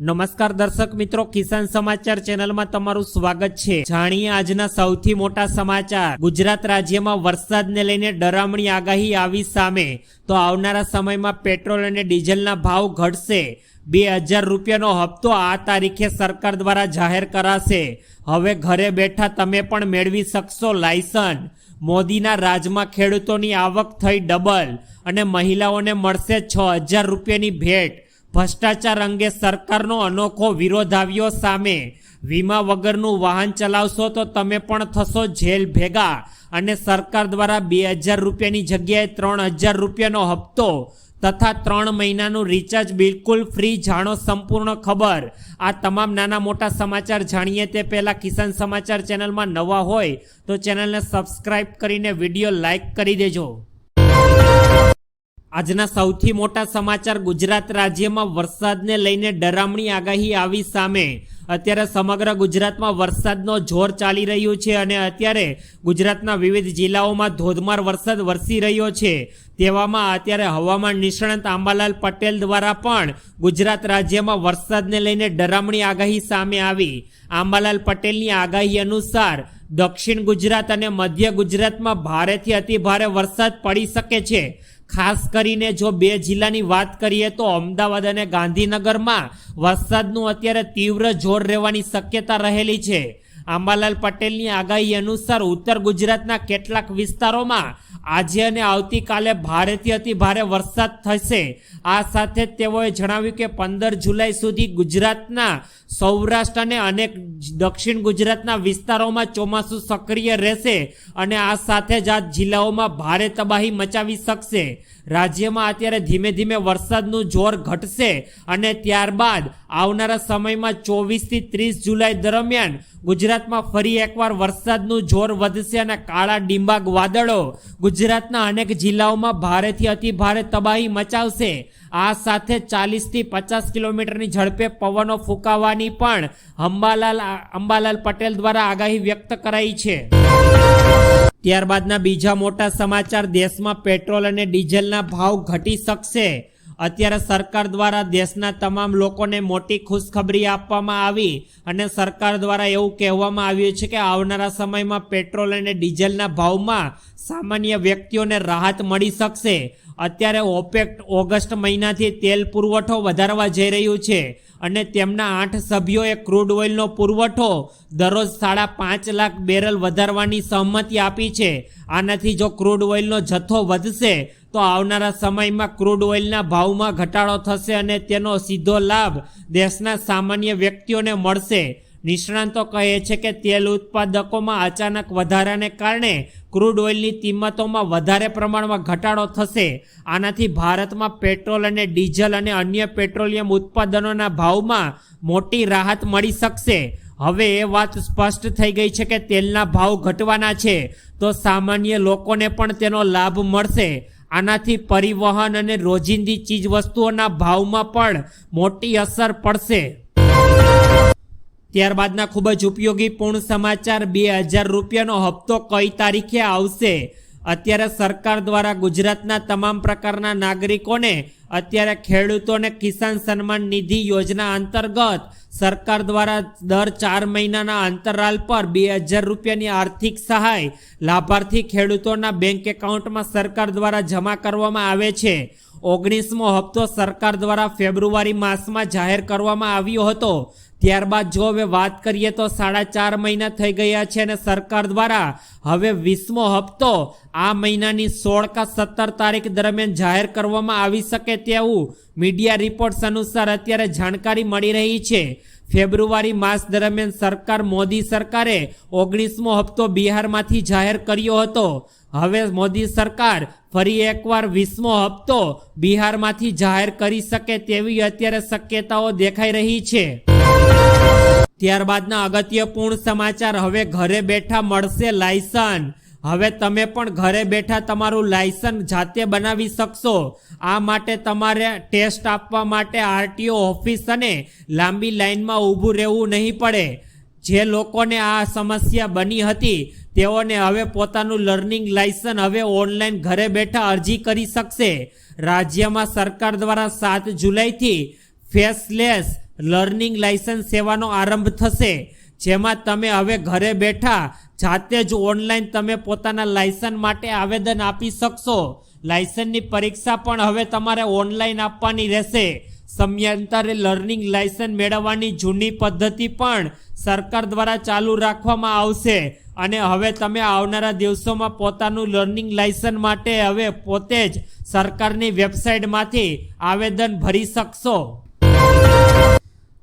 નમસ્કાર દર્શક મિત્રો, કિસાન સમાચાર ચેનલમાં તમારું સ્વાગત છે. જાણીએ આજના સૌથી મોટા સમાચાર. ગુજરાત રાજ્યમાં વરસાદને લઈને ડરામણી આગાહી આવી સામે. તો આવનારા સમયમાં પેટ્રોલ અને ડીઝલના ભાવ ઘટશે. બે હજાર રૂપિયાનો હપ્તો આ તારીખે સરકાર દ્વારા જાહેર કરાશે. હવે ઘરે બેઠા તમે પણ મેળવી શકશો લાયસન મોદીના રાજમાં ખેડૂતોની આવક થઈ ડબલ અને મહિલાઓને મળશે છ હજાર રૂપિયાની ભેટ. ભ્રષ્ટાચાર અંગે સરકારનો અનોખો વિરોધ આવ્યો સામે. વીમા વગરનું વાહન ચલાવશો તો તમે પણ થશો જેલ ભેગા. અને સરકાર દ્વારા બે હજાર રૂપિયાની જગ્યાએ ત્રણ હજાર રૂપિયાનો હપ્તો તથા ત્રણ મહિનાનું રિચાર્જ બિલકુલ ફ્રી જાણો સંપૂર્ણ ખબર. આ તમામ નાના મોટા સમાચાર જાણીએ તે પહેલાં કિસાન સમાચાર ચેનલમાં નવા હોય તો ચેનલને સબસ્ક્રાઈબ કરીને વીડિયો લાઇક કરી દેજો. આજના સૌથી મોટા સમાચાર ગુજરાત રાજ્યમાં વરસાદને લઈને ડરામણી આગાહી આવી સામે. અત્યારે સમગ્ર ગુજરાતમાં વરસાદનો જોર ચાલી રહ્યું છે અને અત્યારે ગુજરાતના વિવિધ જિલ્લાઓમાં ધોધમાર વરસાદ વરસી રહ્યો છે. તેવામાં અત્યારે હવામાન નિષ્ણાંત આંબાલાલ પટેલ દ્વારા પણ ગુજરાત રાજ્યમાં વરસાદને લઈને ડરામણી આગાહી સામે આવી. આંબાલાલ પટેલની આગાહી અનુસાર દક્ષિણ ગુજરાત અને મધ્ય ગુજરાતમાં ભારેથી અતિ ભારે વરસાદ પડી શકે છે. ખાસ કરીને જો બે જિલ્લાની વાત કરીએ તો અમદાવાદ અને ગાંધીનગરમાં વરસાદનું અત્યારે તીવ્ર જોર રહેવાની શક્યતા રહેલી છે. આંબાલાલ પટેલની આગાહી અનુસાર ઉત્તર ગુજરાતના કેટલાક વિસ્તારોમાં આજે અને આવતીકાલે ભારેથી અતિ ભારે વરસાદ થશે. આ સાથે તેઓએ જણાવ્યું કે પંદર જુલાઈ સુધી ગુજરાતના સૌરાષ્ટ્ર અને અનેક દક્ષિણ ગુજરાતના વિસ્તારોમાં ચોમાસું સક્રિય રહેશે અને આ સાથે જ આ જિલ્લાઓમાં ભારે તબાહી મચાવી શકશે. રાજ્યમાં અત્યારે ધીમે ધીમે વરસાદનું જોર ઘટશે અને ત્યારબાદ આવનારા સમયમાં ચોવીસથી ત્રીસ જુલાઈ દરમિયાન ગુજરાતમાં ફરી એકવાર વરસાદનું જોર વધશે અને કાળા ડિંબાગ વાદળો ગુજરાતના અનેક જિલ્લાઓમાં ભારેથી અતિ ભારે તબાહી મચાવશે. આ સાથે ચાલીસથી પચાસ કિલોમીટરની ઝડપે પવનો ફૂંકાવાની પણ અંબાલાલ અંબાલાલ પટેલ દ્વારા આગાહી વ્યક્ત કરાઈ છે. ત્યારબાદના બીજા મોટા સમાચાર, દેશમાં પેટ્રોલ અને ડીઝલના ભાવ ઘટી શકશે. અત્યારે સરકાર દ્વારા દેશના તમામ લોકોને મોટી ખુશખબરી આપવામાં આવી અને સરકાર દ્વારા એવું કહેવામાં આવ્યું છે કે આવનારા સમયમાં પેટ્રોલ અને ડીઝલના ભાવમાં સામાન્ય વ્યક્તિઓને રાહત મળી શકશે. અત્યારે ઓપેક ઓગસ્ટ મહિનાથી તેલ પુરવઠો વધારવા જઈ રહ્યું છે અને તેમના આઠ સભ્યોએ ક્રૂડ ઓઇલનો પુરવઠો દરરોજ સાડા પાંચ લાખ બેરલ વધારવાની સહમતિ આપી છે. આનાથી જો ક્રૂડ ઓઇલનો જથ્થો વધશે તો આવનારા સમયમાં ક્રૂડ ઓઇલના ભાવમાં ઘટાડો થશે અને તેનો સીધો લાભ દેશના સામાન્ય વ્યક્તિઓને મળશે. નિષ્ણાંતો કહે છે કે તેલ ઉત્પાદકોમાં અચાનક વધારાને કારણે ક્રૂડ ઓઇલની કિંમતોમાં વધારે પ્રમાણમાં ઘટાડો થશે. આનાથી ભારતમાં પેટ્રોલ અને ડીઝલ અને અન્ય પેટ્રોલિયમ ઉત્પાદનોના ભાવમાં મોટી રાહત મળી શકશે. હવે એ વાત સ્પષ્ટ થઈ ગઈ છે કે તેલના ભાવ ઘટવાના છે. તો સામાન્ય લોકોને પણ તેનો લાભ મળશે. આનાથી પરિવહન અને રોજિંદી ચીજ વસ્તુઓના ભાવમાં પણ મોટી અસર પડશે. ત્યારબાદના ખૂબ જ ઉપયોગી પૂર્ણ સમાચાર બે હજાર રૂપિયાનો હપ્તો કઈ તારીખે આવશે? અત્યારે સરકાર દ્વારા ગુજરાતના તમામ પ્રકારના નાગરિકોને અત્યારે ખેડૂતોને કિસાન સન્માન નિધિ યોજના અંતર્ગત સરકાર દ્વારા દર ચાર મહિનાના અંતરાલ પર બે હજાર રૂપિયાની આર્થિક સહાય લાભાર્થી ખેડૂતોના બેંક એકાઉન્ટમાં સરકાર દ્વારા જમા કરવામાં આવે છે. ઓગણીસમો હપ્તો સરકાર દ્વારા ફેબ્રુઆરી માસમાં જાહેર કરવામાં આવ્યો હતો. ત્યારબાદ જો હવે વાત કરીએ તો સાડા ચાર મહિના થઈ ગયા છે અને સરકાર દ્વારા હવે વીસમો હપ્તો આ મહિનાની સોળ કા સત્તર તારીખ દરમિયાન જાહેર કરવામાં આવી શકે તેવું મીડિયા રિપોર્ટ્સ અનુસાર અત્યારે જાણકારી મળી રહી છે. ફેબ્રુઆરી માસ દરમિયાન સરકાર મોદી સરકારે ઓગણીસમો હપ્તો બિહારમાંથી જાહેર કર્યો હતો. હવે મોદી સરકાર ફરી એકવાર વીસમો હપ્તો બિહારમાંથી જાહેર કરી શકે તેવી અત્યારે શક્યતાઓ દેખાઈ રહી છે. ત્યારબાદના અગત્યપૂર્ણ સમાચાર, હવે ઘરે બેઠા મળશે લાયસન હવે તમે પણ ઘરે બેઠા તમારું લાયસન જાતે બનાવી શકશો. આ માટે તમારે ટેસ્ટ આપવા માટે આરટીઓ ઓફિસ અને લાંબી લાઇનમાં ઊભું રહેવું નહીં પડે. જે લોકોને આ સમસ્યા બની હતી, તેઓને હવે પોતાનું લર્નિંગ લાયસન હવે ઓનલાઈન ઘરે બેઠા અરજી કરી શકશે. રાજ્યમાં સરકાર દ્વારા સાત જુલાઈથી ફેસલેસ લર્નિંગ લાયસન્સ સેવાનો આરંભ થશે. જેમાં તમે હવે ઘરે બેઠા જાતે જ ઓનલાઈન તમે પોતાના લાયસન્સ માટે આવેદન આપી શકશો. લાયસન્સની પરીક્ષા પણ હવે તમારે ઓનલાઈન આપવાની રહેશે. સમયાંતરે લર્નિંગ લાયસન્સ મેળવવાની જૂની પદ્ધતિ પણ સરકાર દ્વારા ચાલુ રાખવામાં આવશે. અને હવે તમે આવનારા દિવસોમાં પોતાનું લર્નિંગ લાયસન્સ માટે હવે પોતે જ સરકારની વેબસાઇટમાંથી આવેદન ભરી શકશો.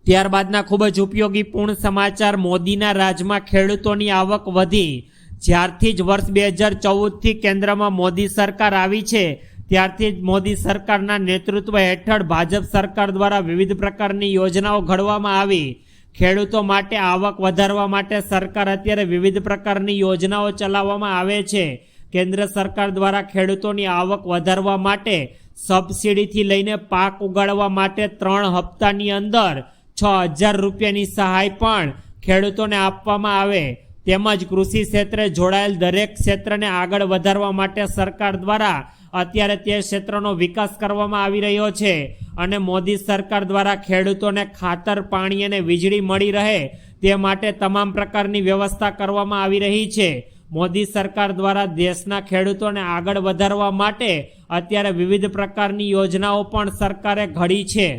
ત્યારબાદના ખૂબ જ ઉપયોગી પૂર્ણ સમાચાર, મોદીના રાજમાં ખેડૂતોની આવક વધી. જ્યારથી જ વર્ષ બે હજાર ચૌદથી કેન્દ્રમાં મોદી સરકાર આવી છે, ત્યારથી જ મોદી સરકારના નેતૃત્વ હેઠળ ભાજપ સરકાર દ્વારા વિવિધ પ્રકારની યોજનાઓ ઘડવામાં આવી. ખેડૂતો માટે આવક વધારવા માટે સરકાર અત્યારે વિવિધ પ્રકારની યોજનાઓ ચલાવવામાં આવે છે. કેન્દ્ર સરકાર દ્વારા ખેડૂતોની આવક વધારવા માટે સબસિડીથી લઈને પાક ઉગાડવા માટે ત્રણ હપ્તાની અંદર છ હજાર રૂપિયાની સહાય પણ ખેડૂતોને આપવામાં આવે. તેમજ કૃષિ ક્ષેત્રે જોડાયેલ દરેક ક્ષેત્રને આગળ વધારવા માટે સરકાર દ્વારા અત્યારે તે ક્ષેત્રનો વિકાસ કરવામાં આવી રહ્યો છે અને મોદી સરકાર દ્વારા ખેડૂતોને ખાતર, પાણી અને વીજળી મળી રહે તે માટે તમામ પ્રકારની વ્યવસ્થા કરવામાં આવી રહી છે. મોદી સરકાર દ્વારા દેશના ખેડૂતોને આગળ વધારવા માટે અત્યારે વિવિધ પ્રકારની યોજનાઓ પણ સરકારે ઘડી છે.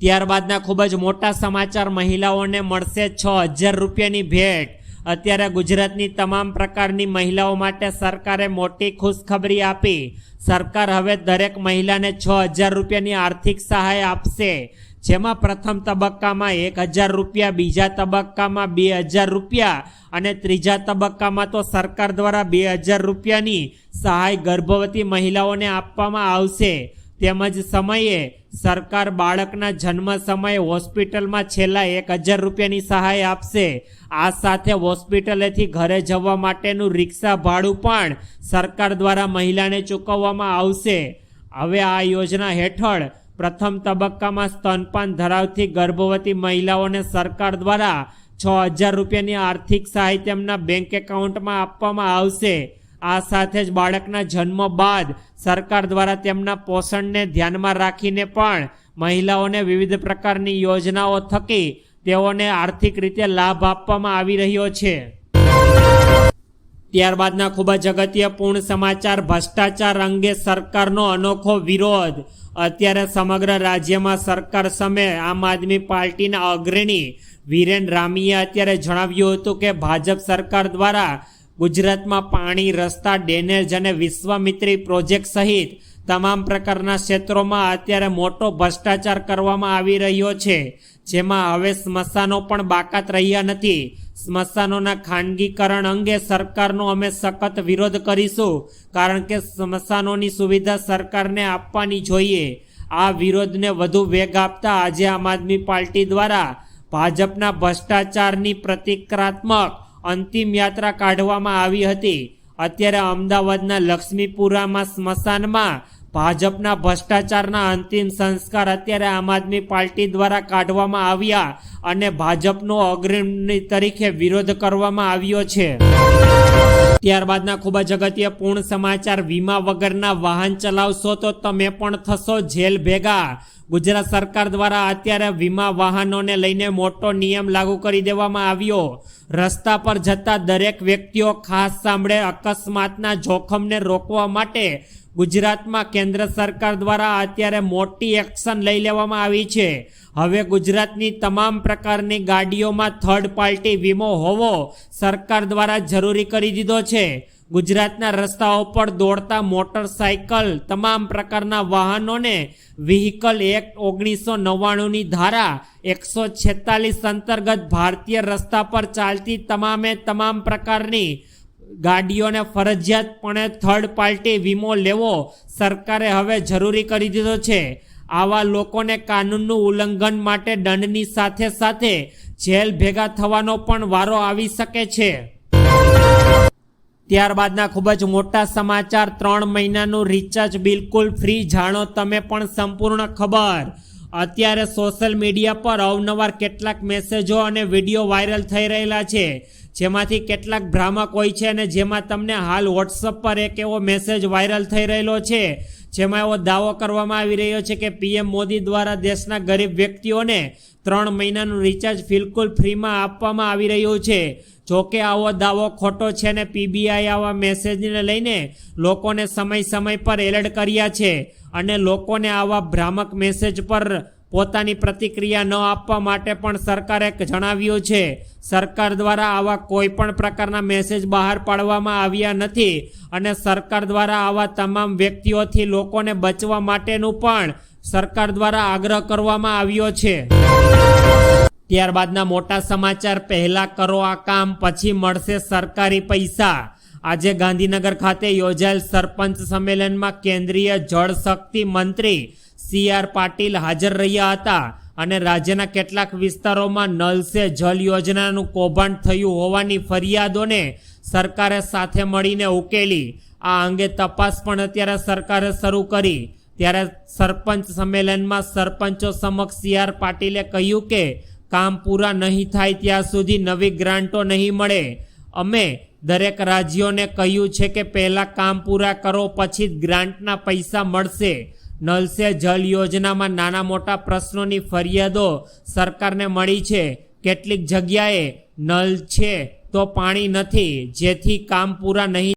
ત્યારબાદના ખૂબ જ મોટા સમાચાર મહિલાઓને મળશે છ હજાર રૂપિયાની ભેટ. અત્યારે ગુજરાતની તમામ પ્રકારની મહિલાઓ માટે સરકારે મોટી ખુશખબરી આપી. સરકાર હવે દરેક મહિલાને છ હજાર રૂપિયાની આર્થિક સહાય આપશે. જેમાં પ્રથમ તબક્કામાં એક હજાર રૂપિયા, બીજા તબક્કામાં બે હજાર રૂપિયા અને ત્રીજા તબક્કામાં તો સરકાર દ્વારા બે હજાર રૂપિયાની સહાય ગર્ભવતી મહિલાઓને આપવામાં આવશે. તેમજ સમયે સરકાર બાળકના જન્મ સમયે હોસ્પિટલમાં છેલ્લા એક હજાર રૂપિયાની સહાય આપશે. આ સાથે હોસ્પિટલેથી ઘરે જવા માટેનું રિક્ષા ભાડું પણ સરકાર દ્વારા મહિલાને ચૂકવવામાં આવશે. હવે આ યોજના હેઠળ પ્રથમ તબક્કામાં સ્તનપાન ધરાવતી ગર્ભવતી મહિલાઓને સરકાર દ્વારા છ હજાર રૂપિયાની આર્થિક સહાય તેમના બેંક એકાઉન્ટમાં આપવામાં આવશે. આ સાથે જ બાળકના જન્મ બાદ સરકાર દ્વારા તેમના પોષણને ધ્યાનમાં રાખીને પણ મહિલાઓને વિવિધ પ્રકારની યોજનાઓ થકી તેઓને આર્થિક રીતે લાભ આપવામાં આવી રહ્યો છે. ત્યારબાદના ખૂબ જ અગત્યપૂર્ણ સમાચાર ભ્રષ્ટાચાર અંગે સરકારનો અનોખો વિરોધ. અત્યારે સમગ્ર રાજ્યમાં સરકાર સામે આમ આદમી પાર્ટીના અગ્રણી વિરેન રામીએ અત્યારે જણાવ્યું હતું કે ભાજપ સરકાર દ્વારા ગુજરાતમાં પાણી, રસ્તા ડેનેજ અને વિશ્વામિત્રી પ્રોજેક્ટ સહિત તમામ પ્રકારના ક્ષેત્રોમાં અત્યારે મોટો ભ્રષ્ટાચાર કરવામાં આવી રહ્યો છે. જેમાં હવે સ્મશાનો પણ બાકાત રહ્યા નથી. સ્મશાનોના ખાનગીકરણ અંગે સરકારનો અમે સખત વિરોધ કરીશું, કારણ કે સ્મશાનોની સુવિધા સરકારને આપવાની જોઈએ. આ વિરોધને વધુ વેગ આપતા આજે આમ આદમી પાર્ટી દ્વારા ભાજપના ભ્રષ્ટાચારની પ્રતિક્રાત્મક અંતિમ યાત્રા કાઢવામાં આવી હતી. અત્યારે અમદાવાદના લક્ષ્મીપુરામાં સ્મશાનમાં ભાજપના ભ્રષ્ટાચારના અંતિમ સંસ્કાર અત્યારે આમ આદમી પાર્ટી દ્વારા કાઢવામાં આવ્યા અને ભાજપનો અગ્રણી તરીકે વિરોધ કરવામાં આવ્યો છે. ત્યારબાદના ખૂબ જ અગત્યપૂર્ણ સમાચાર, વીમા વગરના વાહન ચલાવશો તો તમે પણ થશો જેલ ભેગા. ગુજરાત સરકાર દ્વારા અત્યારે વીમા વાહનોને લઈને મોટો નિયમ લાગુ કરી દેવામાં આવ્યો. રસ્તા પર જતા દરેક વ્યક્તિઓ ખાસ સાંભળે અકસ્માતના જોખમને રોકવા માટે ગુજરાતમાં કેન્દ્ર સરકાર દ્વારા અત્યારે મોટી એક્શન લઈ લેવામાં આવી છે. હવે ગુજરાતની તમામ પ્રકારની ગાડીઓમાં થર્ડ પાર્ટી વીમો હોવો સરકાર દ્વારા જરૂરી કરી દીધો છે. ગુજરાતના રસ્તાઓ પર દોડતા મોટરસાયકલ તમામ પ્રકારના વાહનોને વ્હીકલ એક્ટ ઓગણીસો નવ્વાણુંની ધારા એકસો છેતાલીસ અંતર્ગત ભારતીય રસ્તા પર ચાલતી તમામે તમામ પ્રકારની ગાડીઓને ફરજિયાતપણે થર્ડ પાર્ટી વીમો લેવો સરકારે હવે જરૂરી કરી દીધો છે. આવા લોકોને કાનૂનનું ઉલ્લંઘન માટે દંડની સાથે સાથે જેલ ભેગા થવાનો પણ વારો આવી શકે છે. ત્યારબાદના ખૂબ જ મોટા સમાચાર. ત્રણ મહિનાનું રિચાર્જ બિલકુલ ફ્રી જાણો તમે પણ સંપૂર્ણ ખબર. અત્યારે સોશિયલ મીડિયા પર અવનવાર કેટલાક મેસેજો અને વીડિયો વાયરલ થઈ રહેલા છે. જેમાંથી કેટલાક ભ્રામક હોય છે અને જેમાં તમને હાલ વોટ્સઅપ પર એક એવો મેસેજ વાયરલ થઈ રહેલો છે. જેમાં એવો દાવો કરવામાં આવી રહ્યો છે કે પીએમ મોદી દ્વારા દેશના ગરીબ વ્યક્તિઓને ત્રણ મહિનાનું રિચાર્જ બિલકુલ ફ્રીમાં આપવામાં આવી રહ્યું છે. જો કે આવો દાવો ખોટો છે અને પીબીઆઈ આવા મેસેજને લઈને લોકોને સમય સમય પર એલર્ટ કર્યા છે અને લોકોને આવા ભ્રામક મેસેજ પર પોતાની પ્રતિક્રિયા ન આપવા માટે પણ સરકારે જણાવ્યું છે. સરકાર દ્વારા આવા કોઈ પણ પ્રકારના મેસેજ બહાર પાડવામાં આવ્યા નથી અને સરકાર દ્વારા આવા તમામ વ્યક્તિઓથી લોકોને બચવા માટેનું પણ સરકાર દ્વારા આગ્રહ કરવામાં આવ્યો છે. ત્યારબાદના મોટા સમાચાર. પહેલા કરો આ કામ, પછી મળશે સરકારી પૈસા. આજે ગાંધીનગર ખાતે યોજાયેલ સરપંચ સંમેલનમાં કેન્દ્રીય જળ શક્તિ મંત્રી સી આર પાટીલ હાજર રહ્યા હતા અને રાજ્યના કેટલાક વિસ્તારોમાં નલ સે જલ યોજનાનું કૌભાંડ થયું હોવાની ફરિયાદોને સરકારે સાથે મળીને ઉકેલી. આ અંગે તપાસ પણ અત્યારે સરકારે શરૂ કરી. ત્યારે સરપંચ સંમેલનમાં સરપંચો સમક્ષ સી આર પાટીલે કહ્યું કે કામ પૂરા નહીં થાય ત્યાં સુધી નવી ગ્રાન્ટો નહીં મળે. અમે દરેક રાજ્યોને કહ્યું છે કે પહેલાં કામ પૂરા કરો, પછી જ ગ્રાન્ટના પૈસા મળશે. નલ સે જલ યોજનામાં નાના મોટા પ્રશ્નોની ફરિયાદો સરકારને મળી છે. કેટલીક જગ્યાએ નલ છે તો પાણી નથી. જેથી કામ પૂરા નહીં